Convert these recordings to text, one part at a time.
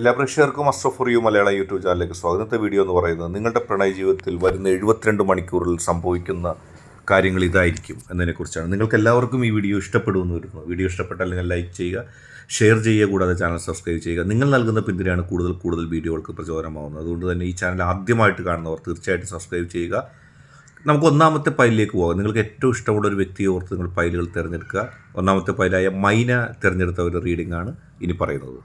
എല്ലാ പ്രേക്ഷകർക്കും astro for you Malayala YouTube ചാനലിലേക്ക് സ്വാഗതത്തെ വീഡിയോ എന്ന് പറയുന്നത് നിങ്ങളുടെ പ്രണയ ജീവിതത്തിൽ വരുന്ന എഴുപത്തിരണ്ട് മണിക്കൂറിൽ സംഭവിക്കുന്ന കാര്യങ്ങൾ ഇതായിരിക്കും എന്നതിനെക്കുറിച്ചാണ് നിങ്ങൾക്ക് എല്ലാവർക്കും ഈ വീഡിയോ ഇഷ്ടപ്പെടുമെന്ന് വരുന്നു. വീഡിയോ ഇഷ്ടപ്പെട്ടാൽ നിങ്ങൾ ലൈക്ക് ചെയ്യുക ഷെയർ ചെയ്യുക കൂടാതെ ചാനൽ സബ്സ്ക്രൈബ് ചെയ്യുക. നിങ്ങൾ നൽകുന്ന പിന്തുണയാണ് കൂടുതൽ കൂടുതൽ വീഡിയോകൾക്ക് പ്രചോദനമാവുന്നത്. അതുകൊണ്ട് തന്നെ ഈ ചാനൽ ആദ്യമായിട്ട് കാണുന്നവർ തീർച്ചയായിട്ടും സബ്സ്ക്രൈബ് ചെയ്യുക. നമുക്ക് ഒന്നാമത്തെ പൈലിലേക്ക് പോകാം. നിങ്ങൾക്ക് ഏറ്റവും ഇഷ്ടമുള്ള ഒരു വ്യക്തിയെ ഓർത്ത് നിങ്ങൾ പൈലുകൾ തിരഞ്ഞെടുക്കുക. ഒന്നാമത്തെ പൈലായ മൈന തിരഞ്ഞെടുത്ത ഒരു റീഡിംഗ് ആണ് ഇനി പറയുന്നത്.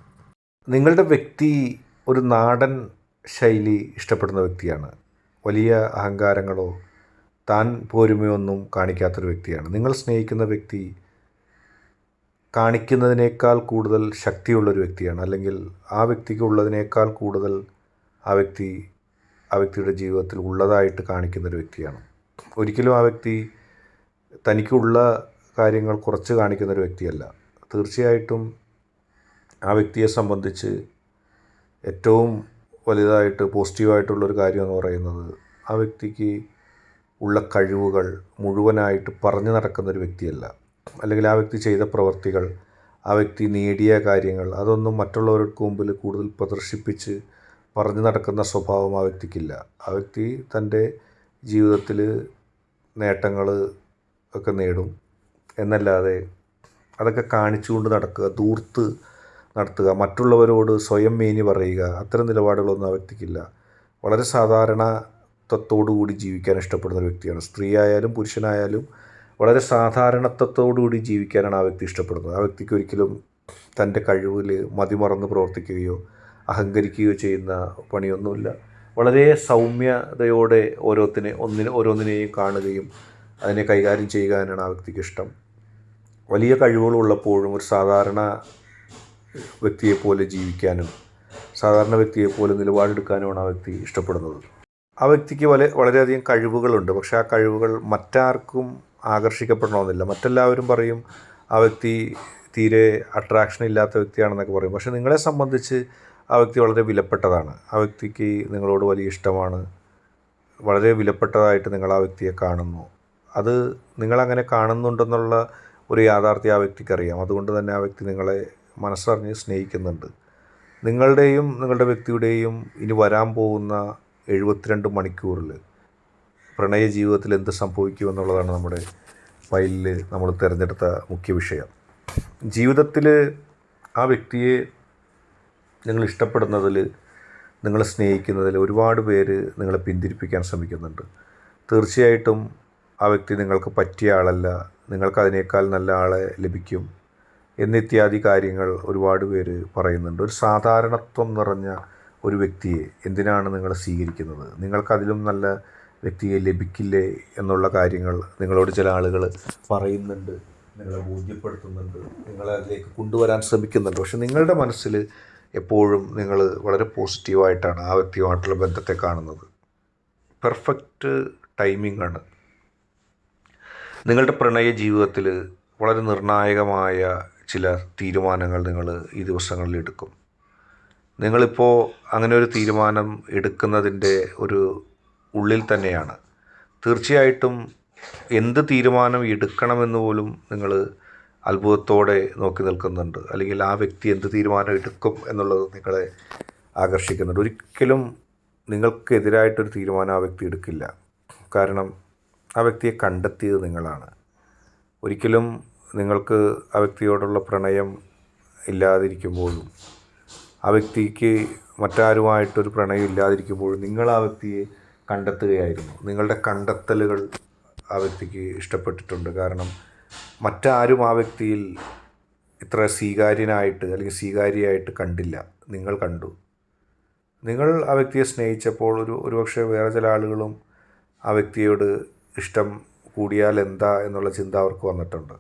നിങ്ങളുടെ വ്യക്തി ഒരു നാടൻ ശൈലി ഇഷ്ടപ്പെടുന്ന വ്യക്തിയാണ്. വലിയ അഹങ്കാരങ്ങളോ താൻ പോരുമയൊന്നും കാണിക്കാത്തൊരു വ്യക്തിയാണ്. നിങ്ങൾ സ്നേഹിക്കുന്ന വ്യക്തി കാണിക്കുന്നതിനേക്കാൾ കൂടുതൽ ശക്തിയുള്ളൊരു വ്യക്തിയാണ്. അല്ലെങ്കിൽ ആ വ്യക്തിക്ക് ഉള്ളതിനേക്കാൾ കൂടുതൽ ആ വ്യക്തി ആ വ്യക്തിയുടെ ജീവിതത്തിൽ ഉള്ളതായിട്ട് കാണിക്കുന്നൊരു വ്യക്തിയാണ്. ഒരിക്കലും ആ വ്യക്തി തനിക്കുള്ള കാര്യങ്ങൾ കുറച്ച് കാണിക്കുന്നൊരു വ്യക്തിയല്ല. തീർച്ചയായിട്ടും ആ വ്യക്തിയെ സംബന്ധിച്ച് ഏറ്റവും വലുതായിട്ട് പോസിറ്റീവായിട്ടുള്ളൊരു കാര്യം എന്ന് പറയുന്നത് ആ വ്യക്തിക്ക് ഉള്ള കഴിവുകൾ മുഴുവനായിട്ട് പറഞ്ഞു നടക്കുന്നൊരു വ്യക്തിയല്ല. അല്ലെങ്കിൽ ആ വ്യക്തി ചെയ്ത പ്രവർത്തികൾ ആ വ്യക്തി നേടിയ കാര്യങ്ങൾ അതൊന്നും മറ്റുള്ളവർക്ക് മുമ്പിൽ കൂടുതൽ പ്രദർശിപ്പിച്ച് പറഞ്ഞു നടക്കുന്ന സ്വഭാവം ആ വ്യക്തിക്കില്ല. ആ വ്യക്തി തന്റെ ജീവിതത്തിൽ നേട്ടങ്ങൾ ഒക്കെ നേടും. എന്നല്ലാതെ അതൊക്കെ കാണിച്ചുകൊണ്ട് നടക്കുക ദൂർത്ത് നടത്തുക. മറ്റുള്ളവരോട് സ്വയം മേനി പറയുക. അത്തരം നിലപാടുകളൊന്നും ആ വ്യക്തിക്കില്ല. വളരെ സാധാരണ സാധാരണത്വത്തോടുകൂടി ജീവിക്കാൻ ഇഷ്ടപ്പെടുന്ന ഒരു വ്യക്തിയാണ്. സ്ത്രീയായാലും പുരുഷനായാലും വളരെ സാധാരണത്വത്തോടുകൂടി ജീവിക്കാനാണ് ആ വ്യക്തി ഇഷ്ടപ്പെടുന്നത്. ആ വ്യക്തിക്ക് ഒരിക്കലും തന്റെ കഴിവിൽ മതിമറന്ന് പ്രവർത്തിക്കുകയോ അഹങ്കരിക്കുകയോ ചെയ്യുന്ന പണിയൊന്നുമില്ല. വളരെ സൗമ്യതയോടെ ഓരോത്തിനെ ഒന്നിനെ ഓരോന്നിനെയും കാണുകയും അതിനെ കൈകാര്യം ചെയ്യുക എന്നാണ് ആ വ്യക്തിക്ക് ഇഷ്ടം. വലിയ കഴിവുകളുള്ളപ്പോഴും ഒരു സാധാരണ വ്യക്തിയെപ്പോലെ ജീവിക്കാനും സാധാരണ വ്യക്തിയെപ്പോലെ നിലപാടെടുക്കാനുമാണ് ആ വ്യക്തി ഇഷ്ടപ്പെടുന്നത്. ആ വ്യക്തിക്ക് വല വളരെയധികം കഴിവുകളുണ്ട്. പക്ഷേ ആ കഴിവുകൾ മറ്റാർക്കും ആകർഷിക്കപ്പെടണമെന്നില്ല. മറ്റെല്ലാവരും പറയും ആ വ്യക്തി തീരെ അട്രാക്ഷൻ ഇല്ലാത്ത വ്യക്തിയാണെന്നൊക്കെ പറയും. പക്ഷേ നിങ്ങളെ സംബന്ധിച്ച് ആ വ്യക്തി വളരെ വിലപ്പെട്ടതാണ്. ആ വ്യക്തിക്ക് നിങ്ങളോട് വലിയ ഇഷ്ടമാണ്. വളരെ വിലപ്പെട്ടതായിട്ട് നിങ്ങൾ ആ വ്യക്തിയെ കാണുന്നു. അത് നിങ്ങളങ്ങനെ കാണുന്നുണ്ടെന്നുള്ള ഒരു യാഥാർത്ഥ്യം ആ വ്യക്തിക്കറിയാം. അതുകൊണ്ട് തന്നെ ആ വ്യക്തി നിങ്ങളെ മനസ്സറിഞ്ഞ് സ്നേഹിക്കുന്നുണ്ട്. നിങ്ങളുടെയും നിങ്ങളുടെ വ്യക്തിയുടെയും ഇനി വരാൻ പോകുന്ന എഴുപത്തിരണ്ട് മണിക്കൂറിൽ പ്രണയ ജീവിതത്തിൽ എന്ത് സംഭവിക്കും എന്നുള്ളതാണ് നമ്മുടെ ഫയലിൽ നമ്മൾ തിരഞ്ഞെടുത്ത മുഖ്യ വിഷയം. ജീവിതത്തിൽ ആ വ്യക്തിയെ നിങ്ങൾ ഇഷ്ടപ്പെടുന്നതിൽ നിങ്ങൾ സ്നേഹിക്കുന്നതിൽ ഒരുപാട് പേര് നിങ്ങളെ പിന്തിരിപ്പിക്കാൻ ശ്രമിക്കുന്നുണ്ട്. തീർച്ചയായിട്ടും ആ വ്യക്തി നിങ്ങൾക്ക് പറ്റിയ ആളല്ല. നിങ്ങൾക്ക് അതിനേക്കാൾ നല്ല ആളെ ലഭിക്കും. എന്നിത്യാദി കാര്യങ്ങൾ ഒരുപാട് പേര് പറയുന്നുണ്ട്. ഒരു സാധാരണത്വം നിറഞ്ഞ ഒരു വ്യക്തിയെ എന്തിനാണ് നിങ്ങൾ സ്വീകരിക്കുന്നത്? നിങ്ങൾക്കതിലും നല്ല വ്യക്തിയെ ലഭിക്കില്ലേ എന്നുള്ള കാര്യങ്ങൾ നിങ്ങളോട് ചില ആളുകൾ പറയുന്നുണ്ട് നിങ്ങളെ ബോധ്യപ്പെടുത്തുന്നുണ്ട് നിങ്ങളെ അതിലേക്ക് കൊണ്ടുവരാൻ ശ്രമിക്കുന്നുണ്ട്. പക്ഷെ നിങ്ങളുടെ മനസ്സിൽ എപ്പോഴും നിങ്ങൾ വളരെ പോസിറ്റീവായിട്ടാണ് ആ വ്യക്തിയുമായിട്ടുള്ള ബന്ധത്തെ കാണുന്നത്. പെർഫെക്റ്റ് ടൈമിംഗ് ആണ് നിങ്ങളുടെ പ്രണയ ജീവിതത്തിൽ വളരെ നിർണായകമായ ചില തീരുമാനങ്ങൾ നിങ്ങൾ ഈ ദിവസങ്ങളിൽ എടുക്കും. നിങ്ങളിപ്പോൾ അങ്ങനെ ഒരു തീരുമാനം എടുക്കുന്നതിന്റെ ഒരു ഉള്ളിൽ തന്നെയാണ്. തീർച്ചയായിട്ടും എന്ത് തീരുമാനം എടുക്കണമെന്ന് പോലും നിങ്ങൾ അത്ഭുതത്തോടെ നോക്കി നിൽക്കുന്നുണ്ട്. അല്ലെങ്കിൽ ആ വ്യക്തി എന്ത് തീരുമാനം എടുക്കും എന്നുള്ളത് നിങ്ങളെ ആകർഷിക്കുന്നുണ്ട്. ഒരിക്കലും നിങ്ങൾക്കെതിരായിട്ടൊരു തീരുമാനം ആ വ്യക്തി എടുക്കില്ല. കാരണം ആ വ്യക്തിയെ കണ്ടെത്തിയത് നിങ്ങളാണ്. ഒരിക്കലും നിങ്ങൾക്ക് ആ വ്യക്തിയോടുള്ള പ്രണയം ഇല്ലാതിരിക്കുമ്പോഴും ആ വ്യക്തിക്ക് മറ്റാരുമായിട്ടൊരു പ്രണയം ഇല്ലാതിരിക്കുമ്പോഴും നിങ്ങൾ ആ വ്യക്തിയെ കണ്ടെത്തുകയായിരുന്നു. നിങ്ങളുടെ കണ്ടെത്തലുകൾ ആ വ്യക്തിക്ക് ഇഷ്ടപ്പെട്ടിട്ടുണ്ട്. കാരണം മറ്റാരും ആ വ്യക്തിയിൽ ഇത്ര സ്വീകാര്യനായിട്ട് അല്ലെങ്കിൽ സ്വീകാര്യമായിട്ട് കണ്ടില്ല. നിങ്ങൾ കണ്ടു. നിങ്ങൾ ആ വ്യക്തിയെ സ്നേഹിച്ചപ്പോൾ ഒരു ഒരുപക്ഷെ വേറെ ചില ആളുകളും ആ വ്യക്തിയോട് ഇഷ്ടം കൂടിയാൽ എന്താ എന്നുള്ള ചിന്ത അവർക്ക് വന്നിട്ടുണ്ട്.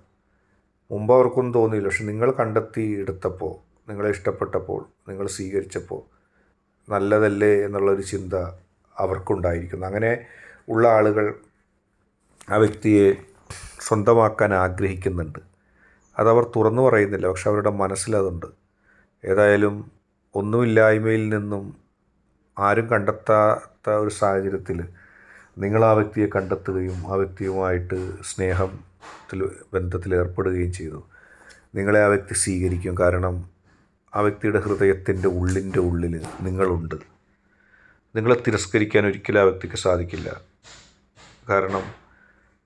മുമ്പ് അവർക്കൊന്നും തോന്നിയില്ല. പക്ഷെ നിങ്ങൾ കണ്ടെത്തി എടുത്തപ്പോൾ നിങ്ങളെ ഇഷ്ടപ്പെട്ടപ്പോൾ നിങ്ങൾ സ്വീകരിച്ചപ്പോൾ നല്ലതല്ലേ എന്നുള്ളൊരു ചിന്ത അവർക്കുണ്ടായിരിക്കുന്നു. അങ്ങനെ ഉള്ള ആളുകൾ ആ വ്യക്തിയെ സ്വന്തമാക്കാൻ ആഗ്രഹിക്കുന്നുണ്ട്. അതവർ തുറന്നു പറയുന്നില്ല. പക്ഷെ അവരുടെ മനസ്സിലതുണ്ട് ഏതായാലും ഒന്നുമില്ലായ്മയിൽ നിന്നും ആരും കണ്ടെത്താത്ത ഒരു സാഹചര്യത്തിൽ നിങ്ങൾ ആ വ്യക്തിയെ കണ്ടെത്തുകയും ആ വ്യക്തിയുമായിട്ട് സ്നേഹത്തിൽ ബന്ധത്തിൽ ഏർപ്പെടുകയും ചെയ്തു. നിങ്ങളെ ആ വ്യക്തി സ്വീകരിക്കും. കാരണം ആ വ്യക്തിയുടെ ഹൃദയത്തിന്റെ ഉള്ളിന്റെ ഉള്ളിൽ നിങ്ങളുണ്ട്. നിങ്ങളെ തിരസ്കരിക്കാൻ ഒരിക്കലും ആ വ്യക്തിക്ക് സാധിക്കില്ല. കാരണം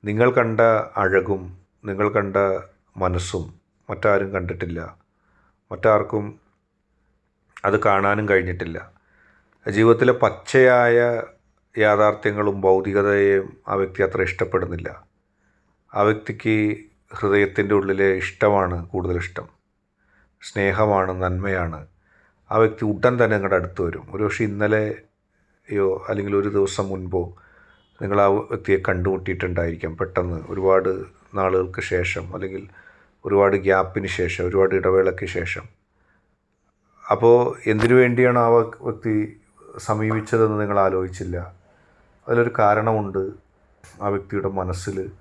നിങ്ങൾ കണ്ട അഴകും നിങ്ങൾ കണ്ട മനസ്സും മറ്റാരും കണ്ടിട്ടില്ല. മറ്റാർക്കും അത് കാണാനും കഴിഞ്ഞിട്ടില്ല. ജീവിതത്തിലെ പച്ചയായ യാഥാർത്ഥ്യങ്ങളും ഭൗതികതയെയും ആ വ്യക്തി അത്ര ഇഷ്ടപ്പെടുന്നില്ല. ആ വ്യക്തിക്ക് ഹൃദയത്തിന്റെ ഉള്ളിലെ ഇഷ്ടമാണ് കൂടുതൽ ഇഷ്ടം. സ്നേഹമാണ് നന്മയാണ്. ആ വ്യക്തി ഉടൻ തന്നെ നിങ്ങളുടെ അടുത്ത് വരും. ഒരു പക്ഷേ ഇന്നലെയോ അല്ലെങ്കിൽ ഒരു ദിവസം മുൻപോ നിങ്ങൾ ആ വ്യക്തിയെ കണ്ടുമുട്ടിയിട്ടുണ്ടായിരിക്കാം പെട്ടെന്ന്. ഒരുപാട് നാളുകൾക്ക് ശേഷം അല്ലെങ്കിൽ ഒരുപാട് ഗ്യാപ്പിന് ശേഷം ഒരുപാട് ഇടവേളയ്ക്ക് ശേഷം. അപ്പോൾ എന്തിനു വേണ്ടിയാണ് ആ വ്യക്തി സമീപിച്ചതെന്ന് നിങ്ങൾ ആലോചിച്ചില്ല? അതിലൊരു കാരണമുണ്ട്. ആ വ്യക്തിയുടെ മനസ്സിൽ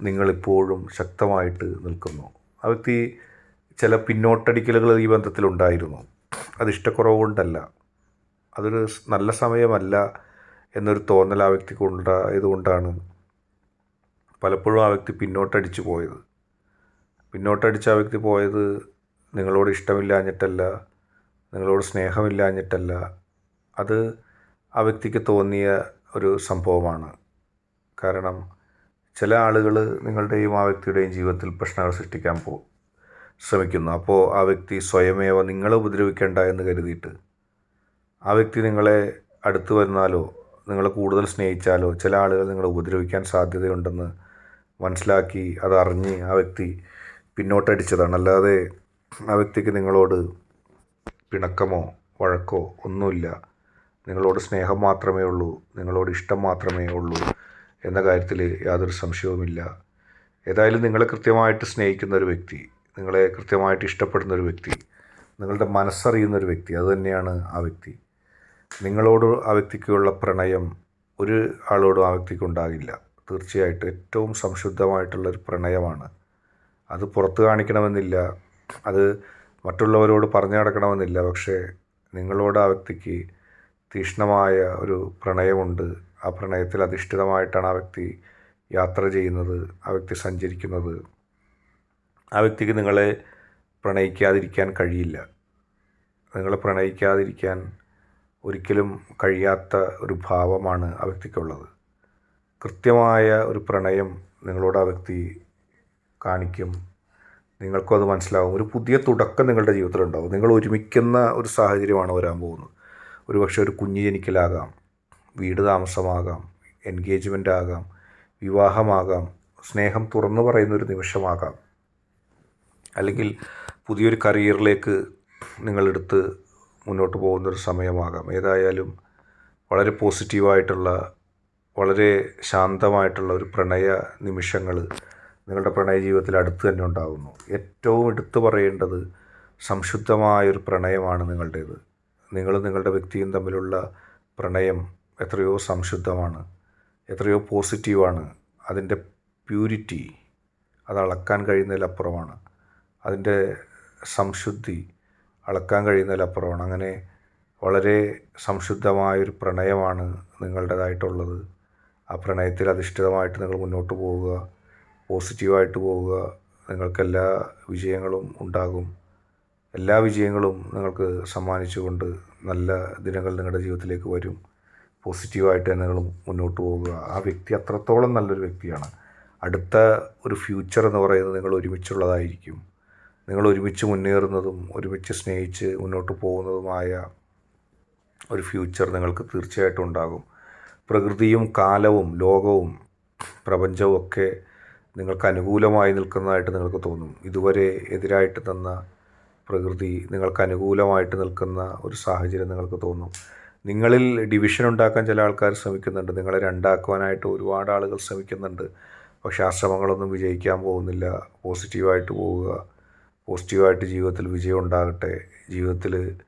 നിങ്ങളിപ്പോഴും ശക്തമായിട്ട് നിൽക്കുന്നു. ആ വ്യക്തി ചില പിന്നോട്ടടിക്കലുകൾ ഈ ബന്ധത്തിലുണ്ടായിരുന്നു അത് ഇഷ്ടക്കുറവ് കൊണ്ടല്ല. അതൊരു നല്ല സമയമല്ല എന്നൊരു തോന്നൽ ആ വ്യക്തിക്ക് ഉണ്ടായതുകൊണ്ടാണ് പലപ്പോഴും ആ വ്യക്തി പിന്നോട്ടടിച്ചു പോയത്. പിന്നോട്ടടിച്ച ആ വ്യക്തി പോയത് നിങ്ങളോട് ഇഷ്ടമില്ലാഞ്ഞിട്ടല്ല നിങ്ങളോട് സ്നേഹമില്ലാഞ്ഞിട്ടല്ല. അത് ആ വ്യക്തിക്ക് തോന്നിയ ഒരു സംഭവമാണ്. കാരണം ചില ആളുകൾ നിങ്ങളുടെയും ആ വ്യക്തിയുടെയും ജീവിതത്തിൽ പ്രശ്നങ്ങൾ സൃഷ്ടിക്കാൻ പോ ശ്രമിക്കുന്നു. അപ്പോൾ ആ വ്യക്തി സ്വയമേവ നിങ്ങളെ ഉപദ്രവിക്കേണ്ട എന്ന് കരുതിയിട്ട് ആ വ്യക്തി നിങ്ങളെ അടുത്ത് വന്നാലോ നിങ്ങളെ കൂടുതൽ സ്നേഹിച്ചാലോ ചില ആളുകൾ നിങ്ങളെ ഉപദ്രവിക്കാൻ സാധ്യതയുണ്ടെന്ന് മനസ്സിലാക്കി അതറിഞ്ഞ് ആ വ്യക്തി പിന്നോട്ടടിച്ചതാണ്. അല്ലാതെ ആ വ്യക്തിക്ക് നിങ്ങളോട് പിണക്കമോ വഴക്കോ ഒന്നുമില്ല. നിങ്ങളോട് സ്നേഹം മാത്രമേ ഉള്ളൂ നിങ്ങളോട് ഇഷ്ടം മാത്രമേ ഉള്ളൂ എന്ന കാര്യത്തിൽ യാതൊരു സംശയവുമില്ല. ഏതായാലും നിങ്ങളെ കൃത്യമായിട്ട് സ്നേഹിക്കുന്ന ഒരു വ്യക്തി നിങ്ങളെ കൃത്യമായിട്ട് ഇഷ്ടപ്പെടുന്ന ഒരു വ്യക്തി നിങ്ങളുടെ മനസ്സറിയുന്ന ഒരു വ്യക്തി അതുതന്നെയാണ് ആ വ്യക്തി. നിങ്ങളോട് ആ വ്യക്തിക്കുള്ള പ്രണയം ഒരു ആളോടും ആ വ്യക്തിക്ക് ഉണ്ടാകില്ല. തീർച്ചയായിട്ടും ഏറ്റവും സംശുദ്ധമായിട്ടുള്ളൊരു പ്രണയമാണ്. അത് പുറത്ത് കാണിക്കണമെന്നില്ല അത് മറ്റുള്ളവരോട് പറഞ്ഞു നടക്കണമെന്നില്ല പക്ഷേ നിങ്ങളോട് ആ വ്യക്തിക്ക് തീക്ഷ്ണമായ ഒരു പ്രണയമുണ്ട്. ആ പ്രണയത്തിൽ അധിഷ്ഠിതമായിട്ടാണ് ആ വ്യക്തി യാത്ര ചെയ്യുന്നത് ആ വ്യക്തി സഞ്ചരിക്കുന്നത്. ആ വ്യക്തിക്ക് നിങ്ങളെ പ്രണയിക്കാതിരിക്കാൻ കഴിയില്ല. നിങ്ങളെ പ്രണയിക്കാതിരിക്കാൻ ഒരിക്കലും കഴിയാത്ത ഒരു ഭാവമാണ് ആ വ്യക്തിക്കുള്ളത്. കൃത്യമായ ഒരു പ്രണയം നിങ്ങളോട് ആ വ്യക്തി കാണിക്കും. നിങ്ങൾക്കും അത് മനസ്സിലാവും. ഒരു പുതിയ തുടക്കം നിങ്ങളുടെ ജീവിതത്തിലുണ്ടാവും. നിങ്ങൾ ഒരുമിക്കുന്ന ഒരു സാഹചര്യമാണ് വരാൻ പോകുന്നത്. ഒരു പക്ഷേ ഒരു കുഞ്ഞ് ജനിക്കലാകാം വീട് താമസമാകാം എൻഗേജ്മെന്റ് ആകാം വിവാഹമാകാം സ്നേഹം തുറന്നു പറയുന്നൊരു നിമിഷമാകാം. അല്ലെങ്കിൽ പുതിയൊരു കരിയറിലേക്ക് നിങ്ങളെടുത്ത് മുന്നോട്ട് പോകുന്നൊരു സമയമാകാം. ഏതായാലും വളരെ പോസിറ്റീവായിട്ടുള്ള വളരെ ശാന്തമായിട്ടുള്ള ഒരു പ്രണയ നിമിഷങ്ങൾ നിങ്ങളുടെ പ്രണയ ജീവിതത്തിൽ അടുത്ത് തന്നെ ഉണ്ടാകുന്നു ഏറ്റവും എടുത്തു പറയേണ്ടത് സംശുദ്ധമായൊരു പ്രണയമാണ് നിങ്ങളുടേത്. നിങ്ങളും നിങ്ങളുടെ വ്യക്തിയും തമ്മിലുള്ള പ്രണയം എത്രയോ സംശുദ്ധമാണ് എത്രയോ പോസിറ്റീവാണ്. അതിന്റെ പ്യൂരിറ്റി അത് അളക്കാൻ കഴിയുന്നതിലപ്പുറമാണ്. അതിന്റെ സംശുദ്ധി അളക്കാൻ കഴിയുന്നതിലപ്പുറമാണ്. അങ്ങനെ വളരെ സംശുദ്ധമായൊരു പ്രണയമാണ് നിങ്ങളുടേതായിട്ടുള്ളത്. ആ പ്രണയത്തിൽ അധിഷ്ഠിതമായിട്ട് നിങ്ങൾ മുന്നോട്ട് പോവുക പോസിറ്റീവായിട്ട് പോവുക. നിങ്ങൾക്കെല്ലാ വിജയങ്ങളും ഉണ്ടാകും. എല്ലാ വിജയങ്ങളും നിങ്ങൾക്ക് സമ്മാനിച്ചുകൊണ്ട് നല്ല ദിനങ്ങൾ നിങ്ങളുടെ ജീവിതത്തിലേക്ക് വരും. പോസിറ്റീവായിട്ട് തന്നെ നിങ്ങൾ മുന്നോട്ട് പോവുക ആ വ്യക്തി അത്രത്തോളം നല്ലൊരു വ്യക്തിയാണ്. അടുത്ത ഒരു ഫ്യൂച്ചർ എന്ന് പറയുന്നത് നിങ്ങൾ ഒരുമിച്ചുള്ളതായിരിക്കും. നിങ്ങൾ ഒരുമിച്ച് മുന്നേറുന്നതും ഒരുമിച്ച് സ്നേഹിച്ച് മുന്നോട്ട് പോകുന്നതുമായ ഒരു ഫ്യൂച്ചർ നിങ്ങൾക്ക് തീർച്ചയായിട്ടും ഉണ്ടാകും. പ്രകൃതിയും കാലവും ലോകവും പ്രപഞ്ചവും ഒക്കെ നിങ്ങൾക്ക് അനുകൂലമായി നിൽക്കുന്നതായിട്ട് നിങ്ങൾക്ക് തോന്നും. ഇതുവരെ എതിരായിട്ട് തന്ന പ്രകൃതി നിങ്ങൾക്ക് അനുകൂലമായിട്ട് നിൽക്കുന്ന ഒരു സാഹചര്യം നിങ്ങൾക്ക് തോന്നും. നിങ്ങളിൽ ഡിവിഷൻ ഉണ്ടാക്കാൻ ചില ആൾക്കാർ ശ്രമിക്കുന്നുണ്ട്. നിങ്ങളെ രണ്ടാക്കുവാനായിട്ട് ഒരുപാട് ആളുകൾ ശ്രമിക്കുന്നുണ്ട്. പക്ഷേ ആ ശ്രമങ്ങളൊന്നും വിജയിക്കാൻ പോകുന്നില്ല. പോസിറ്റീവായിട്ട് പോവുക. പോസിറ്റീവായിട്ട് ജീവിതത്തിൽ വിജയം ഉണ്ടാകട്ടെ. ജീവിതത്തിൽ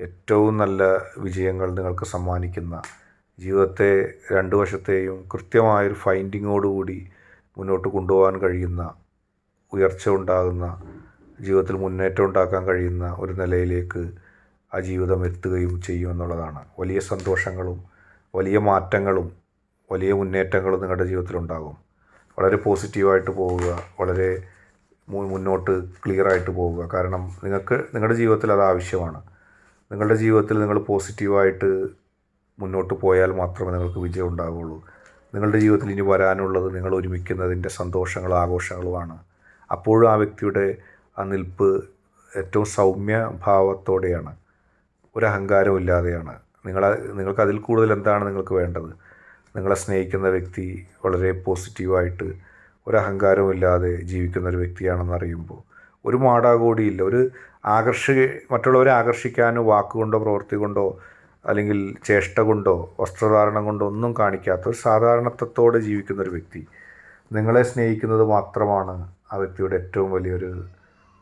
ഏറ്റവും നല്ല വിജയങ്ങൾ നിങ്ങൾക്ക് സമ്മാനിക്കുന്ന ജീവിതത്തെ രണ്ടു വശത്തെയും കൃത്യമായൊരു ഫൈൻഡിങ്ങോടുകൂടി മുന്നോട്ട് കൊണ്ടുപോകാൻ കഴിയുന്ന ഉയർച്ച ഉണ്ടാകുന്ന ജീവിതത്തിൽ മുന്നേറ്റം ഉണ്ടാക്കാൻ കഴിയുന്ന ഒരു നിലയിലേക്ക് ആ ജീവിതം എത്തുകയും ചെയ്യും എന്നുള്ളതാണ്. വലിയ സന്തോഷങ്ങളും വലിയ മാറ്റങ്ങളും വലിയ മുന്നേറ്റങ്ങളും നിങ്ങളുടെ ജീവിതത്തിലുണ്ടാകും. വളരെ പോസിറ്റീവായിട്ട് പോവുക വളരെ മുന്നോട്ട് ക്ലിയറായിട്ട് പോവുക. കാരണം നിങ്ങൾക്ക് നിങ്ങളുടെ ജീവിതത്തിൽ അത് ആവശ്യമാണ്. നിങ്ങളുടെ ജീവിതത്തിൽ നിങ്ങൾ പോസിറ്റീവായിട്ട് മുന്നോട്ട് പോയാൽ മാത്രമേ നിങ്ങൾക്ക് വിജയം ഉണ്ടാവുകയുള്ളൂ നിങ്ങളുടെ ജീവിതത്തിൽ ഇനി വരാനുള്ളത് നിങ്ങൾ ഒരുമിക്കുന്നതിന്റെ സന്തോഷങ്ങളും ആഘോഷങ്ങളുമാണ്. അപ്പോഴും ആ വ്യക്തിയുടെ ആ നിൽപ്പ് ഏറ്റവും സൗമ്യ ഭാവത്തോടെയാണ് ഒരു അഹങ്കാരവും ഇല്ലാതെയാണ് നിങ്ങൾ നിങ്ങൾക്ക് അതിൽ കൂടുതൽ എന്താണ് നിങ്ങൾക്ക് വേണ്ടത്? നിങ്ങളെ സ്നേഹിക്കുന്ന വ്യക്തി വളരെ പോസിറ്റീവായിട്ട് ഒരു അഹങ്കാരവും ഇല്ലാതെ ജീവിക്കുന്ന ഒരു വ്യക്തിയാണെന്ന് അറിയുമ്പോൾ ഒരു മാടാകൂടിയില്ല. ഒരു ആകർഷി മറ്റുള്ളവരെ ആകർഷിക്കാനോ വാക്കുകൊണ്ടോ പ്രവൃത്തി കൊണ്ടോ അല്ലെങ്കിൽ ചേഷ്ട കൊണ്ടോ വസ്ത്രധാരണം കൊണ്ടോ ഒന്നും കാണിക്കാത്ത ഒരു സാധാരണത്വത്തോടെ ജീവിക്കുന്ന ഒരു വ്യക്തി. നിങ്ങളെ സ്നേഹിക്കുന്നത് മാത്രമാണ് ആ വ്യക്തിയുടെ ഏറ്റവും വലിയൊരു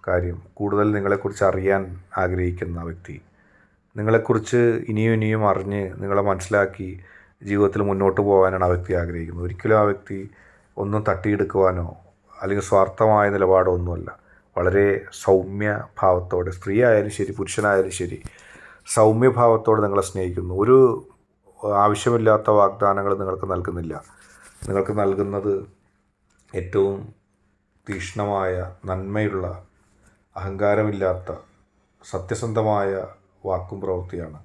കാര്യം കൂടുതൽ നിങ്ങളെക്കുറിച്ച് അറിയാൻ ആഗ്രഹിക്കുന്ന വ്യക്തി. നിങ്ങളെക്കുറിച്ച് ഇനിയും ഇനിയും അറിഞ്ഞ് നിങ്ങളെ മനസ്സിലാക്കി ജീവിതത്തിൽ മുന്നോട്ട് പോകാനാണ് ആ വ്യക്തി ആഗ്രഹിക്കുന്നത്. ഒരിക്കലും ആ വ്യക്തി ഒന്നും തട്ടിയെടുക്കുവാനോ അല്ലെങ്കിൽ സ്വാർത്ഥമായ നിലപാടോ ഒന്നുമല്ല. വളരെ സൗമ്യ ഭാവത്തോടെ സ്ത്രീ ആയാലും ശരി പുരുഷനായാലും ശരി സൗമ്യഭാവത്തോടെ നിങ്ങളെ സ്നേഹിക്കുന്നു. ഒരു ആവശ്യമില്ലാത്ത വാഗ്ദാനങ്ങൾ നിങ്ങൾക്ക് നൽകുന്നില്ല. നിങ്ങൾക്ക് നൽകുന്നത് ഏറ്റവും തീക്ഷ്ണമായ നന്മയുള്ള അഹങ്കാരമില്ലാത്ത സത്യസന്ധമായ വാക്കും പ്രവൃത്തിയാണ്.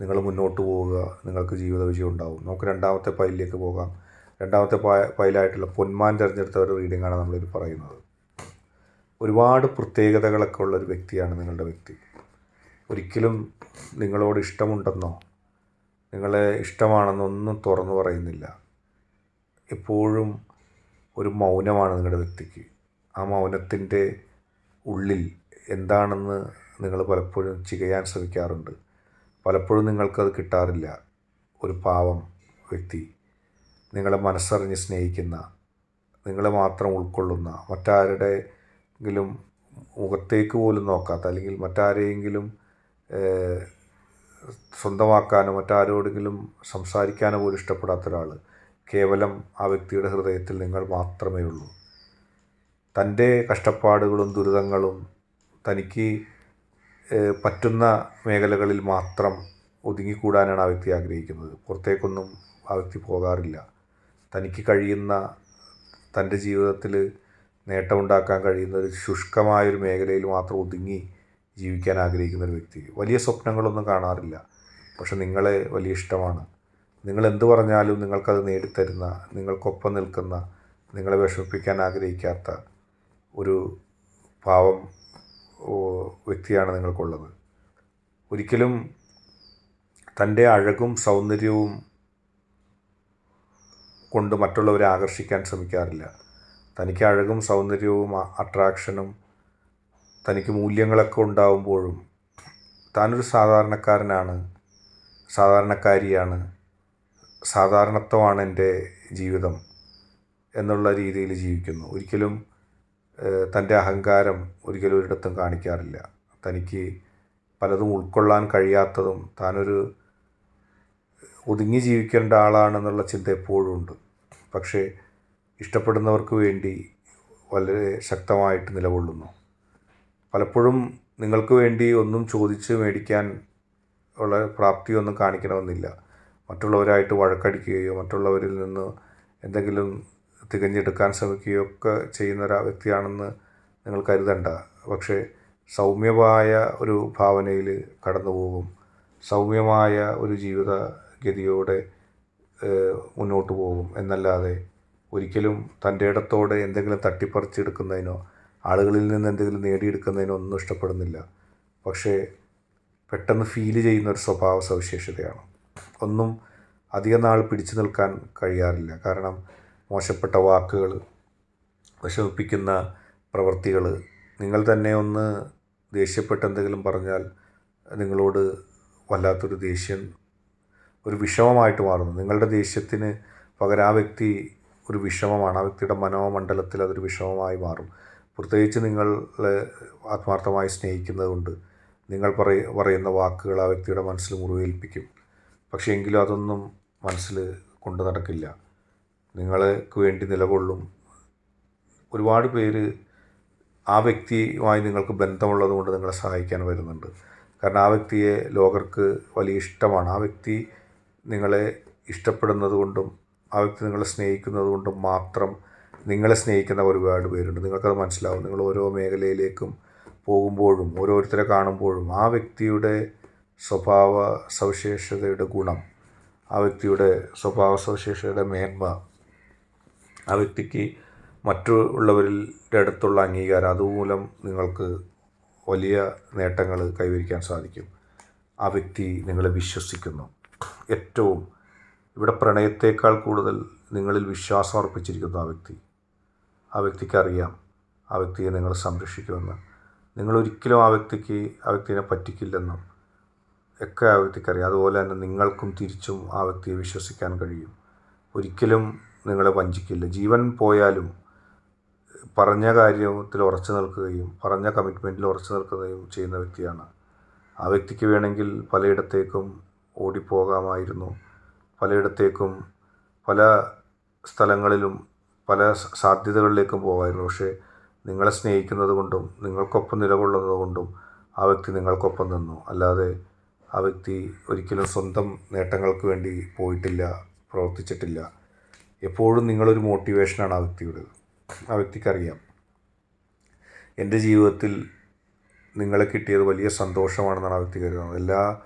നിങ്ങൾ മുന്നോട്ട് പോവുക നിങ്ങൾക്ക് ജീവിത വിജയം ഉണ്ടാവും. നമുക്ക് രണ്ടാമത്തെ പൈലിലേക്ക് പോകാം. രണ്ടാമത്തെ പായ പൈലായിട്ടുള്ള പൊന്മാൻ തിരഞ്ഞെടുത്ത ഒരു റീഡിങ്ങാണ് നമ്മളിത് പറയുന്നത്. ഒരുപാട് പ്രത്യേകതകളൊക്കെ ഉള്ള ഒരു വ്യക്തിയാണ് നിങ്ങളുടെ വ്യക്തി. ഒരിക്കലും നിങ്ങളോട് ഇഷ്ടമുണ്ടെന്നോ നിങ്ങളെ ഇഷ്ടമാണെന്നൊന്നും തുറന്നു പറയുന്നില്ല. എപ്പോഴും ഒരു മൗനമാണ് നിങ്ങളുടെ വ്യക്തിക്ക്. ആ മൗനത്തിന്റെ ഉള്ളിൽ എന്താണെന്ന് നിങ്ങൾ പലപ്പോഴും ചികയാൻ ശ്രമിക്കാറുണ്ട്. പലപ്പോഴും നിങ്ങൾക്കത് കിട്ടാറില്ല. ഒരു പാവം വ്യക്തി നിങ്ങളെ മനസ്സറിഞ്ഞ് സ്നേഹിക്കുന്ന നിങ്ങളെ മാത്രം ഉൾക്കൊള്ളുന്ന മറ്റാരുടെയെങ്കിലും മുഖത്തേക്ക് പോലും നോക്കാത്ത അല്ലെങ്കിൽ മറ്റാരെയെങ്കിലും സ്വന്തമാക്കാനോ മറ്റാരോടെങ്കിലും സംസാരിക്കാനോ പോലും ഇഷ്ടപ്പെടാത്ത ഒരാൾ കേവലം ആ വ്യക്തിയുടെ ഹൃദയത്തിൽ നിങ്ങൾ മാത്രമേ ഉള്ളൂ തന്റെ കഷ്ടപ്പാടുകളും ദുരിതങ്ങളും തനിക്ക് പറ്റുന്ന മേഖലകളിൽ മാത്രം ഒതുങ്ങിക്കൂടാനാണ് ആ വ്യക്തി ആഗ്രഹിക്കുന്നത്. പുറത്തേക്കൊന്നും ആ വ്യക്തി പോകാറില്ല. തനിക്ക് കഴിയുന്ന തന്റെ ജീവിതത്തിൽ നേട്ടമുണ്ടാക്കാൻ കഴിയുന്ന ഒരു ശുഷ്കമായൊരു മേഖലയിൽ മാത്രം ഒതുങ്ങി ജീവിക്കാൻ ആഗ്രഹിക്കുന്ന ഒരു വ്യക്തി. വലിയ സ്വപ്നങ്ങളൊന്നും കാണാറില്ല. പക്ഷെ നിങ്ങളെ വലിയ ഇഷ്ടമാണ്. നിങ്ങൾ എന്ത് പറഞ്ഞാലും നിങ്ങൾക്കത് നേടിത്തരുന്ന നിങ്ങൾക്കൊപ്പം നിൽക്കുന്ന നിങ്ങളെ വിഷമിപ്പിക്കാൻ ആഗ്രഹിക്കാത്ത ഒരു പാവം വ്യക്തിയാണ് നിങ്ങൾക്കുള്ളത്. ഒരിക്കലും തന്റെ അഴകും സൗന്ദര്യവും കൊണ്ട് മറ്റുള്ളവരെ ആകർഷിക്കാൻ ശ്രമിക്കാറില്ല. തനിക്ക് അഴകും സൗന്ദര്യവും അട്രാക്ഷനും തനിക്ക് മൂല്യങ്ങളൊക്കെ ഉണ്ടാവുമ്പോഴും താനൊരു സാധാരണക്കാരനാണ് സാധാരണക്കാരിയാണ് സാധാരണത്വമാണ് എന്റെ ജീവിതം എന്നുള്ള രീതിയിൽ ജീവിക്കുന്നു. ഒരിക്കലും തന്റെ അഹങ്കാരം ഒരിക്കലും ഒരിടത്തും കാണിക്കാറില്ല. തനിക്ക് പലതും ഉൾക്കൊള്ളാൻ കഴിയാത്തതും താനൊരു ഒതുങ്ങി ജീവിക്കേണ്ട ആളാണെന്നുള്ള ചിന്ത എപ്പോഴും ഉണ്ട്. പക്ഷേ ഇഷ്ടപ്പെടുന്നവർക്ക് വേണ്ടി വളരെ ശക്തമായിട്ട് നിലകൊള്ളുന്നു. പലപ്പോഴും നിങ്ങൾക്ക് വേണ്ടി ഒന്നും ചോദിച്ച് മേടിക്കാൻ ഉള്ള പ്രാപ്തിയൊന്നും കാണിക്കണമെന്നില്ല. മറ്റുള്ളവരായിട്ട് വഴക്കടിക്കുകയോ മറ്റുള്ളവരിൽ നിന്ന് എന്തെങ്കിലും തികഞ്ഞെടുക്കാൻ ശ്രമിക്കുകയൊക്കെ ചെയ്യുന്ന ഒരു വ്യക്തിയാണെന്ന് നിങ്ങൾ കരുതണ്ട. പക്ഷേ സൗമ്യമായ ഒരു ഭാവനയിൽ കടന്നു പോകും സൗമ്യമായ ഒരു ജീവിതഗതിയോടെ ഗതിയോടെ മുന്നോട്ട് പോകും. എന്നല്ലാതെ ഒരിക്കലും തന്റെ ഇടത്തോടെ എന്തെങ്കിലും തട്ടിപ്പറിച്ചെടുക്കുന്നതിനോ ആളുകളിൽ നിന്ന് എന്തെങ്കിലും നേടിയെടുക്കുന്നതിനോ ഒന്നും ഇഷ്ടപ്പെടുന്നില്ല. പക്ഷേ പെട്ടെന്ന് ഫീൽ ചെയ്യുന്ന ഒരു സ്വഭാവ സവിശേഷതയാണ് ഒന്നും അധിക നാൾ പിടിച്ചു നിൽക്കാൻ കഴിയാറില്ല. കാരണം മോശപ്പെട്ട വാക്കുകൾ വിഷമിപ്പിക്കുന്ന പ്രവൃത്തികൾ. നിങ്ങൾ തന്നെ ഒന്ന് ദേഷ്യപ്പെട്ട് എന്തെങ്കിലും പറഞ്ഞാൽ നിങ്ങളോട് വല്ലാത്തൊരു ദേഷ്യം ഒരു വിഷമമായിട്ട് മാറുന്നു. നിങ്ങളുടെ ദേഷ്യത്തിന് പകരം ആ വ്യക്തി ഒരു വിഷമമാണ് ആ വ്യക്തിയുടെ മനോമണ്ഡലത്തിൽ അതൊരു വിഷമമായി മാറും. പ്രത്യേകിച്ച് നിങ്ങൾ ആത്മാർത്ഥമായി സ്നേഹിക്കുന്നതുകൊണ്ട് നിങ്ങൾ പറയ പറയുന്ന വാക്കുകൾ ആ വ്യക്തിയുടെ മനസ്സിൽ മുറിവേൽപ്പിക്കും. പക്ഷേ എങ്കിലും അതൊന്നും മനസ്സിൽ കൊണ്ടു നടക്കില്ല. നിങ്ങൾക്ക് വേണ്ടി നിലകൊള്ളും. ഒരുപാട് പേര് ആ വ്യക്തിയുമായി നിങ്ങൾക്ക് ബന്ധമുള്ളത് കൊണ്ട് നിങ്ങളെ സഹായിക്കാൻ വരുന്നുണ്ട്. കാരണം ആ വ്യക്തിയെ ലോകർക്ക് വലിയ ഇഷ്ടമാണ്. ആ വ്യക്തി നിങ്ങളെ ഇഷ്ടപ്പെടുന്നത് കൊണ്ടും ആ വ്യക്തി നിങ്ങളെ സ്നേഹിക്കുന്നത് കൊണ്ടും മാത്രം നിങ്ങളെ സ്നേഹിക്കുന്ന ഒരുപാട് പേരുണ്ട്. നിങ്ങൾക്കത് മനസ്സിലാവും. നിങ്ങൾ ഓരോ മേഖലയിലേക്കും പോകുമ്പോഴും ഓരോരുത്തരെ കാണുമ്പോഴും ആ വ്യക്തിയുടെ സ്വഭാവ സവിശേഷതയുടെ ഗുണം ആ വ്യക്തിയുടെ സ്വഭാവ സവിശേഷതയുടെ മേന്മ ആ വ്യക്തിക്ക് മറ്റുള്ളവരുടെ അടുത്തുള്ള അംഗീകാരം അതുമൂലം നിങ്ങൾക്ക് വലിയ നേട്ടങ്ങൾ കൈവരിക്കാൻ സാധിക്കും. ആ വ്യക്തി നിങ്ങളെ വിശ്വസിക്കുന്നു. ഏറ്റവും ഇവിടെ പ്രണയത്തേക്കാൾ കൂടുതൽ നിങ്ങളിൽ വിശ്വാസം അർപ്പിച്ചിരിക്കുന്നു ആ വ്യക്തി. ആ വ്യക്തിക്കറിയാം ആ വ്യക്തിയെ നിങ്ങൾ സംരക്ഷിക്കുമെന്ന്. നിങ്ങൾ ഒരിക്കലും ആ വ്യക്തിക്ക് ആ വ്യക്തിനെ പറ്റിക്കില്ലെന്നും ഒക്കെ ആ വ്യക്തിക്കറിയാം അതുപോലെ തന്നെ നിങ്ങൾക്കും തിരിച്ചും ആ വ്യക്തിയെ വിശ്വസിക്കാൻ കഴിയും. ഒരിക്കലും നിങ്ങളെ വഞ്ചിക്കില്ല. ജീവൻ പോയാലും പറഞ്ഞ കാര്യത്തിൽ ഉറച്ചു നിൽക്കുകയും പറഞ്ഞ കമ്മിറ്റ്മെന്റിൽ ഉറച്ചു നിൽക്കുകയും ചെയ്യുന്ന വ്യക്തിയാണ്. ആ വ്യക്തിക്ക് വേണമെങ്കിൽ പലയിടത്തേക്കും ഓടിപ്പോകാമായിരുന്നു. പലയിടത്തേക്കും പല സ്ഥലങ്ങളിലും പല സാധ്യതകളിലേക്കും പോകാമായിരുന്നു. പക്ഷേ നിങ്ങളെ സ്നേഹിക്കുന്നത് കൊണ്ടും നിങ്ങൾക്കൊപ്പം നിലകൊള്ളുന്നത് കൊണ്ടും ആ വ്യക്തി നിങ്ങൾക്കൊപ്പം നിന്നു. അല്ലാതെ ആ വ്യക്തി ഒരിക്കലും സ്വന്തം നേട്ടങ്ങൾക്ക് വേണ്ടി പോയിട്ടില്ല പ്രവർത്തിച്ചിട്ടില്ല. എപ്പോഴും നിങ്ങളൊരു മോട്ടിവേഷനാണ് ആ വ്യക്തിയുടെ. ആ വ്യക്തിക്കറിയാം. എന്റെ ജീവിതത്തിൽ നിങ്ങളെ കിട്ടിയത് വലിയ സന്തോഷമാണെന്നാണ് ആ വ്യക്തി കരുതുന്നത്. എല്ലാ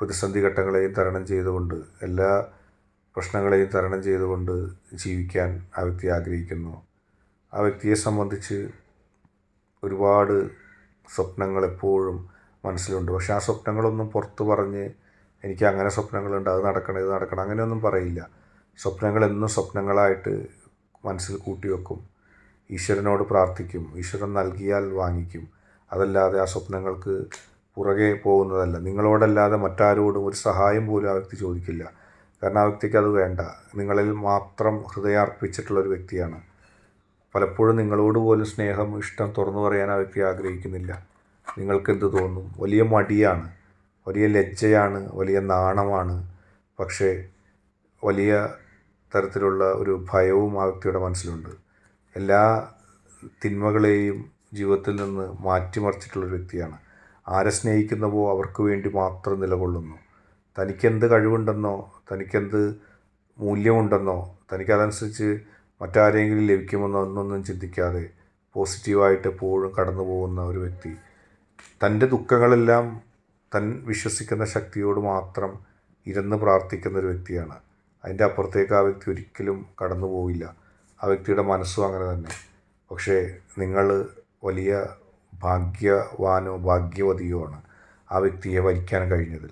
പ്രതിസന്ധി ഘട്ടങ്ങളെയും തരണം ചെയ്തുകൊണ്ട് എല്ലാ പ്രശ്നങ്ങളെയും തരണം ചെയ്തുകൊണ്ട് ജീവിക്കാൻ ആ വ്യക്തി ആഗ്രഹിക്കുന്നു. ആ വ്യക്തിയെ സംബന്ധിച്ച് ഒരുപാട് സ്വപ്നങ്ങൾ എപ്പോഴും മനസ്സിലുണ്ട്. പക്ഷെ ആ സ്വപ്നങ്ങളൊന്നും പുറത്ത് പറഞ്ഞ് എനിക്ക് അങ്ങനെ സ്വപ്നങ്ങളുണ്ട് അത് നടക്കണം ഇത് നടക്കണം അങ്ങനെയൊന്നും പറയില്ല. സ്വപ്നങ്ങൾ എന്നും സ്വപ്നങ്ങളായിട്ട് മനസ്സിൽ കൂട്ടി വെക്കും ഈശ്വരനോട് പ്രാർത്ഥിക്കും. ഈശ്വരൻ നൽകിയാൽ വാങ്ങിക്കും. അതല്ലാതെ ആ സ്വപ്നങ്ങൾക്ക് പുറകെ പോകുന്നതല്ല. നിങ്ങളോടല്ലാതെ മറ്റാരോടും ഒരു സഹായം പോലും ആ വ്യക്തി ചോദിക്കില്ല. കാരണം ആ വ്യക്തിക്ക് അത് വേണ്ട. നിങ്ങളിൽ മാത്രം ഹൃദയാർപ്പിച്ചിട്ടുള്ളൊരു വ്യക്തിയാണ്. പലപ്പോഴും നിങ്ങളോട് പോലും സ്നേഹം ഇഷ്ടം തുറന്നു പറയാൻ ആ വ്യക്തി ആഗ്രഹിക്കുന്നില്ല. നിങ്ങൾക്ക് എന്ത് തോന്നും? വലിയ മടിയാണ്. വലിയ ലജ്ജയാണ്. വലിയ നാണമാണ്. പക്ഷേ വലിയ തരത്തിലുള്ള ഒരു ഭയവും ആ വ്യക്തിയുടെ മനസ്സിലുണ്ട്. എല്ലാ തിന്മകളെയും ജീവിതത്തിൽ നിന്ന് മാറ്റിമറിച്ചിട്ടുള്ളൊരു വ്യക്തിയാണ്. ആരെ സ്നേഹിക്കുന്നവോ അവർക്ക് വേണ്ടി മാത്രം നിലകൊള്ളുന്നു. തനിക്കെന്ത് കഴിവുണ്ടെന്നോ തനിക്കെന്ത് മൂല്യമുണ്ടെന്നോ തനിക്കതനുസരിച്ച് മറ്റാരെങ്കിലും ലഭിക്കുമെന്നോ എന്നൊന്നും ചിന്തിക്കാതെ പോസിറ്റീവായിട്ട് എപ്പോഴും കടന്നു പോകുന്ന ഒരു വ്യക്തി. തന്റെ ദുഃഖങ്ങളെല്ലാം തൻ വിശ്വസിക്കുന്ന ശക്തിയോട് മാത്രം ഇരുന്ന് പ്രാർത്ഥിക്കുന്ന ഒരു വ്യക്തിയാണ്. അതിന്റെ അപ്പുറത്തേക്ക് ആ വ്യക്തി ഒരിക്കലും കടന്നു പോവില്ല. ആ വ്യക്തിയുടെ മനസ്സും അങ്ങനെ തന്നെ. പക്ഷേ നിങ്ങൾ വലിയ ഭാഗ്യവാനോ ഭാഗ്യവതിയോ ആണ് ആ വ്യക്തിയെ വരിക്കാൻ കഴിഞ്ഞതിൽ.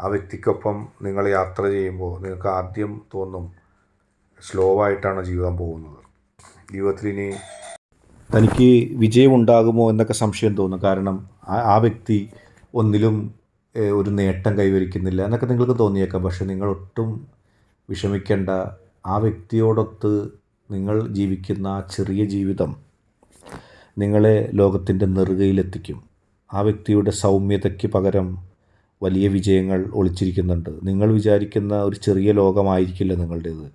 ആ വ്യക്തിക്കൊപ്പം നിങ്ങൾ യാത്ര ചെയ്യുമ്പോൾ നിങ്ങൾക്ക് ആദ്യം തോന്നും സ്ലോ ആയിട്ടാണ് ജീവിതം പോകുന്നത്. ജീവിതത്തിൽ ഇനി തനിക്ക് വിജയമുണ്ടാകുമോ എന്നൊക്കെ സംശയം തോന്നും. കാരണം ആ ആ വ്യക്തി ഒന്നിലും ഒരു നേട്ടം കൈവരിക്കുന്നില്ല എന്നൊക്കെ നിങ്ങൾക്ക് തോന്നിയേക്കാം. പക്ഷെ നിങ്ങൾ ഒട്ടും വിഷമിക്കേണ്ട ആ വ്യക്തിയോടൊത്ത് നിങ്ങൾ ജീവിക്കുന്ന ആ ചെറിയ ജീവിതം നിങ്ങളെ ലോകത്തിന്റെ നെറുകയിലെത്തിക്കും. ആ വ്യക്തിയുടെ സൗമ്യതയ്ക്ക് പകരം വലിയ വിജയങ്ങൾ ഒളിച്ചിരിക്കുന്നുണ്ട്. നിങ്ങൾ വിചാരിക്കുന്ന ഒരു ചെറിയ ലോകമായിരിക്കില്ല നിങ്ങളുടേത്.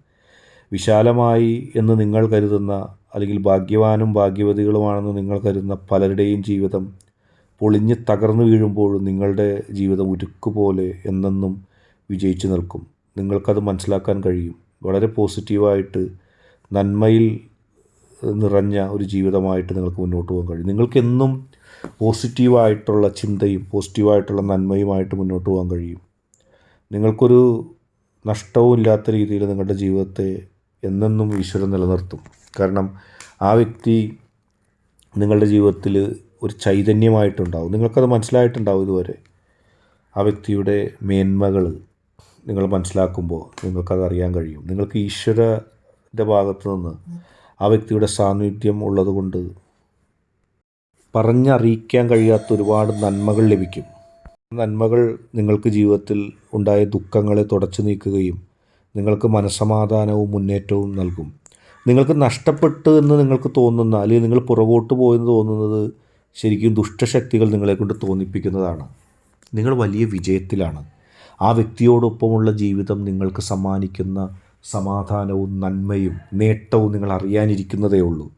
വിശാലമായി എന്ന് നിങ്ങൾ കരുതുന്ന അല്ലെങ്കിൽ ഭാഗ്യവാനും ഭാഗ്യവതികളുമാണെന്ന് നിങ്ങൾ കരുതുന്ന പലരുടെയും ജീവിതം പൊളിഞ്ഞ് തകർന്നു വീഴുമ്പോഴും നിങ്ങളുടെ ജീവിതം ഉരുക്കുപോലെ എന്നെന്നും വിജയിച്ചു നിൽക്കും. നിങ്ങൾക്കത് മനസ്സിലാക്കാൻ കഴിയും. വളരെ പോസിറ്റീവായിട്ട് നന്മയിൽ നിറഞ്ഞ ഒരു ജീവിതമായിട്ട് നിങ്ങൾക്ക് മുന്നോട്ട് പോകാൻ കഴിയും. നിങ്ങൾക്കെന്നും പോസിറ്റീവായിട്ടുള്ള ചിന്തയും പോസിറ്റീവായിട്ടുള്ള നന്മയുമായിട്ട് മുന്നോട്ട് പോകാൻ കഴിയും. നിങ്ങൾക്കൊരു നഷ്ടവും ഇല്ലാത്ത രീതിയിൽ നിങ്ങളുടെ ജീവിതത്തെ എന്നെന്നും ഈശ്വരൻ നിലനിർത്തും. കാരണം ആ വ്യക്തി നിങ്ങളുടെ ജീവിതത്തിൽ ഒരു ചൈതന്യമായിട്ടുണ്ടാവും. നിങ്ങൾക്കത് മനസ്സിലായിട്ടുണ്ടാവും ഇതുവരെ. ആ വ്യക്തിയുടെ മേന്മകൾ നിങ്ങൾ മനസ്സിലാക്കുമ്പോൾ നിങ്ങൾക്കത് അറിയാൻ കഴിയും. നിങ്ങൾക്ക് ഈശ്വരന്റെ ഭാഗത്തു നിന്ന് ആ വ്യക്തിയുടെ സാന്നിധ്യം ഉള്ളതുകൊണ്ട് പറഞ്ഞറിയിക്കാൻ കഴിയാത്ത ഒരുപാട് നന്മകൾ ലഭിക്കും. നന്മകൾ നിങ്ങൾക്ക് ജീവിതത്തിൽ ഉണ്ടായ ദുഃഖങ്ങളെ തുടച്ചു നീക്കുകയും നിങ്ങൾക്ക് മനസ്സമാധാനവും മുന്നേറ്റവും നൽകും. നിങ്ങൾക്ക് നഷ്ടപ്പെട്ടു എന്ന് നിങ്ങൾക്ക് തോന്നുന്ന അല്ലെങ്കിൽ നിങ്ങൾ പുറകോട്ട് പോയെന്ന് തോന്നുന്നത് ശരിക്കും ദുഷ്ടശക്തികൾ നിങ്ങളെക്കൊണ്ട് തോന്നിപ്പിക്കുന്നതാണ്. നിങ്ങൾ വലിയ വിജയത്തിലാണ്. ആ വ്യക്തിയോടൊപ്പമുള്ള ജീവിതം നിങ്ങൾക്ക് സമ്മാനിക്കുന്ന സമാധാനവും നന്മയും നേട്ടവും നിങ്ങൾ അറിയാനിരിക്കുന്നതേ ഉള്ളൂ.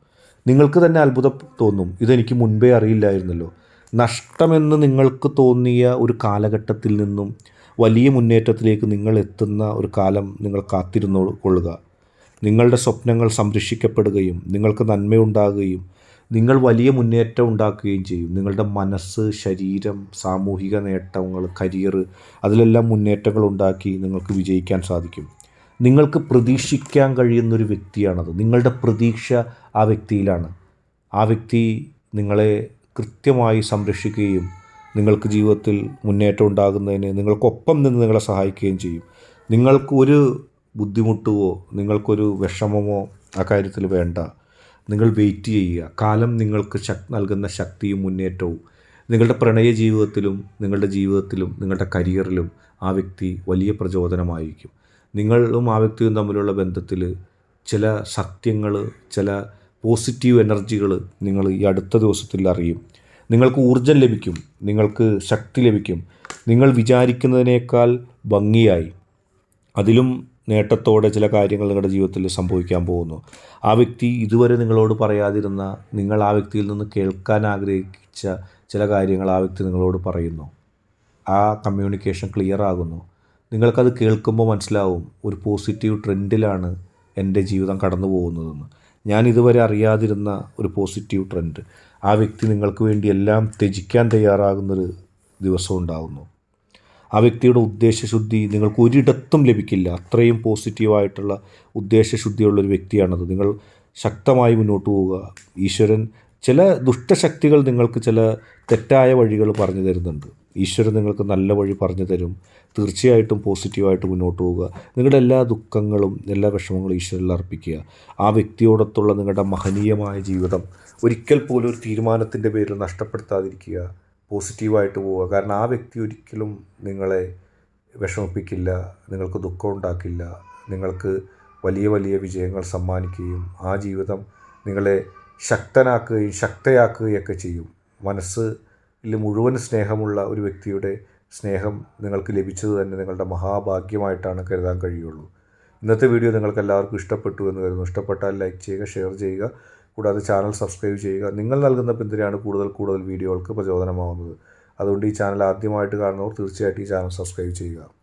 നിങ്ങൾക്ക് തന്നെ അത്ഭുതം തോന്നും ഇതെനിക്ക് മുൻപേ അറിയില്ലായിരുന്നല്ലോ. നഷ്ടമെന്ന് നിങ്ങൾക്ക് തോന്നിയ ഒരു കാലഘട്ടത്തിൽ നിന്നും വലിയ മുന്നേറ്റത്തിലേക്ക് നിങ്ങൾ എത്തുന്ന ഒരു കാലം നിങ്ങൾ കാത്തിരുന്നു കൊള്ളുക. നിങ്ങളുടെ സ്വപ്നങ്ങൾ സംരക്ഷിക്കപ്പെടുകയും നിങ്ങൾക്ക് നന്മയുണ്ടാകുകയും നിങ്ങൾ വലിയ മുന്നേറ്റം ഉണ്ടാക്കുകയും ചെയ്യും. നിങ്ങളുടെ മനസ്സ് ശരീരം സാമൂഹിക നേട്ടങ്ങൾ കരിയർ അതിലെല്ലാം മുന്നേറ്റങ്ങൾ ഉണ്ടാക്കി നിങ്ങൾക്ക് വിജയിക്കാൻ സാധിക്കും. നിങ്ങൾക്ക് പ്രതീക്ഷിക്കാൻ കഴിയുന്നൊരു വ്യക്തിയാണത്. നിങ്ങളുടെ പ്രതീക്ഷ ആ വ്യക്തിയിലാണ്. ആ വ്യക്തി നിങ്ങളെ കൃത്യമായി സംരക്ഷിക്കുകയും നിങ്ങൾക്ക് ജീവിതത്തിൽ മുന്നേറ്റം ഉണ്ടാകുന്നതിന് നിങ്ങൾക്കൊപ്പം നിന്ന് നിങ്ങളെ സഹായിക്കുകയും ചെയ്യും. നിങ്ങൾക്ക് ഒരു ബുദ്ധിമുട്ടുവോ നിങ്ങൾക്കൊരു വിഷമമോ ആ കാര്യത്തിൽ വേണ്ട. നിങ്ങൾ വെയിറ്റ് ചെയ്യുക. കാലം നിങ്ങൾക്ക് ശക് നൽകുന്ന ശക്തിയും മുന്നേറ്റവും. നിങ്ങളുടെ പ്രണയ ജീവിതത്തിലും നിങ്ങളുടെ ജീവിതത്തിലും നിങ്ങളുടെ കരിയറിലും ആ വ്യക്തി വലിയ പ്രചോദനമായിരിക്കും. നിങ്ങളും ആ വ്യക്തിയും തമ്മിലുള്ള ബന്ധത്തിൽ ചില സത്യങ്ങൾ ചില പോസിറ്റീവ് എനർജികൾ നിങ്ങൾ ഈ അടുത്ത ദിവസത്തിൽ അറിയും. നിങ്ങൾക്ക് ഊർജം ലഭിക്കും. നിങ്ങൾക്ക് ശക്തി ലഭിക്കും. നിങ്ങൾ വിചാരിക്കുന്നതിനേക്കാൾ ഭംഗിയായി. അതിലും നേട്ടത്തോടെ ചില കാര്യങ്ങൾ നിങ്ങളുടെ ജീവിതത്തിൽ സംഭവിക്കാൻ പോകുന്നു. ആ വ്യക്തി ഇതുവരെ നിങ്ങളോട് പറയാതിരുന്ന നിങ്ങൾ ആ വ്യക്തിയിൽ നിന്ന് കേൾക്കാൻ ആഗ്രഹിച്ച ചില കാര്യങ്ങൾ ആ വ്യക്തി നിങ്ങളോട് പറയുന്നു. ആ കമ്മ്യൂണിക്കേഷൻ ക്ലിയർ ആകുന്നു. നിങ്ങൾക്കത് കേൾക്കുമ്പോൾ മനസ്സിലാവും ഒരു പോസിറ്റീവ് ട്രെൻഡിലാണ് എന്റെ ജീവിതം കടന്നു പോകുന്നതെന്ന്. ഞാൻ ഇതുവരെ അറിയാതിരുന്ന ഒരു പോസിറ്റീവ് ട്രെൻഡ് ആ വ്യക്തി നിങ്ങൾക്ക് വേണ്ടി എല്ലാം ത്യജിക്കാൻ തയ്യാറാകുന്നൊരു ദിവസം ഉണ്ടാകുന്നു ആ വ്യക്തിയുടെ ഉദ്ദേശശുദ്ധി നിങ്ങൾക്ക് ഒരിടത്തും ലഭിക്കില്ല. അത്രയും പോസിറ്റീവായിട്ടുള്ള ഉദ്ദേശശുദ്ധിയുള്ളൊരു വ്യക്തിയാണത്. നിങ്ങൾ ശക്തമായി മുന്നോട്ട് പോവുക. ഈശ്വരൻ ചില ദുഷ്ടശക്തികൾ നിങ്ങൾക്ക് ചില തെറ്റായ വഴികൾ പറഞ്ഞു തരുന്നുണ്ട്. ഈശ്വരൻ നിങ്ങൾക്ക് നല്ല വഴി പറഞ്ഞു തരും. തീർച്ചയായിട്ടും പോസിറ്റീവായിട്ട് മുന്നോട്ട് പോവുക. നിങ്ങളുടെ എല്ലാ ദുഃഖങ്ങളും എല്ലാ വിഷമങ്ങളും ഈശ്വരനിൽ അർപ്പിക്കുക. ആ വ്യക്തിയോടത്തുള്ള നിങ്ങളുടെ മഹനീയമായ ജീവിതം ഒരിക്കൽ പോലും ഒരു തീരുമാനത്തിന്റെ പേരിൽ നഷ്ടപ്പെടുത്താതിരിക്കുക. പോസിറ്റീവായിട്ട് പോവുക. കാരണം ആ വ്യക്തി ഒരിക്കലും നിങ്ങളെ വിഷമിപ്പിക്കില്ല നിങ്ങൾക്ക് ദുഃഖം ഉണ്ടാക്കില്ല നിങ്ങൾക്ക് വലിയ വലിയ വിജയങ്ങൾ സമ്മാനിക്കുകയും ആ ജീവിതം നിങ്ങളെ ശക്തനാക്കുകയും ശക്തയാക്കുകയൊക്കെ ചെയ്യും. മനസ്സിൽ മുഴുവൻ സ്നേഹമുള്ള ഒരു വ്യക്തിയുടെ സ്നേഹം നിങ്ങൾക്ക് ലഭിച്ചത് തന്നെ നിങ്ങളുടെ മഹാഭാഗ്യമായിട്ടാണ് കരുതാൻ കഴിയുള്ളൂ. ഇന്നത്തെ വീഡിയോ നിങ്ങൾക്ക് എല്ലാവർക്കും ഇഷ്ടപ്പെട്ടു എന്ന് കരുതുന്നു. ഇഷ്ടപ്പെട്ടാൽ ലൈക്ക് ചെയ്യുക ഷെയർ ചെയ്യുക. കൂടാതെ ചാനൽ സബ്സ്ക്രൈബ് ചെയ്യുക. നിങ്ങൾ നൽകുന്ന പിന്തുണയാണ് കൂടുതൽ കൂടുതൽ വീഡിയോകൾക്ക് പ്രചോദനമാവുന്നത്. അതുകൊണ്ട് ഈ ചാനൽ ആദ്യമായിട്ട് കാണുന്നവർ തീർച്ചയായിട്ടും ഈ ചാനൽ സബ്സ്ക്രൈബ് ചെയ്യുക.